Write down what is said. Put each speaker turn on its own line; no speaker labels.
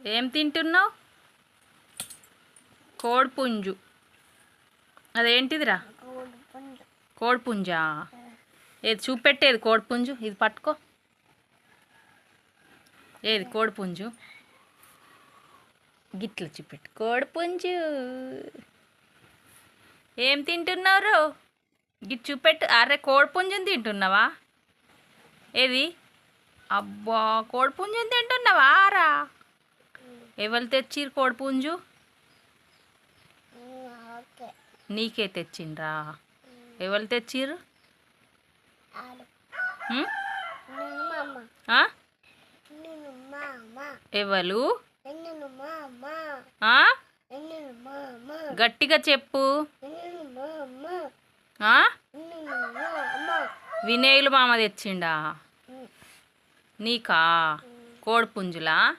ఏం తింటున్నావు? కోడిపుంజు అదేంటిదిరా? కోడిపుంజా ఏది చూపెట్టేది కోడిపుంజు ఇది పట్టుకో. ఏది కోడిపుంజు గిట్ల చూపెట్టు. కోడిపుంజు ఏం తింటున్నారు? గిట్ చూపెట్టు. అరే కోడిపుంజుని తింటున్నావా? ఏది? అబ్బా కోడిపుంజుని తింటున్నావా? రా ఎవరు తెచ్చిర్రు కోడిపుంజు నీకే. తెచ్చిండ్రా. ఎవరు
మామ?
ఎవరు? గట్టిగా చెప్పు. వినేయులు మామ తెచ్చిండా? నీకా? కోడిపుంజులా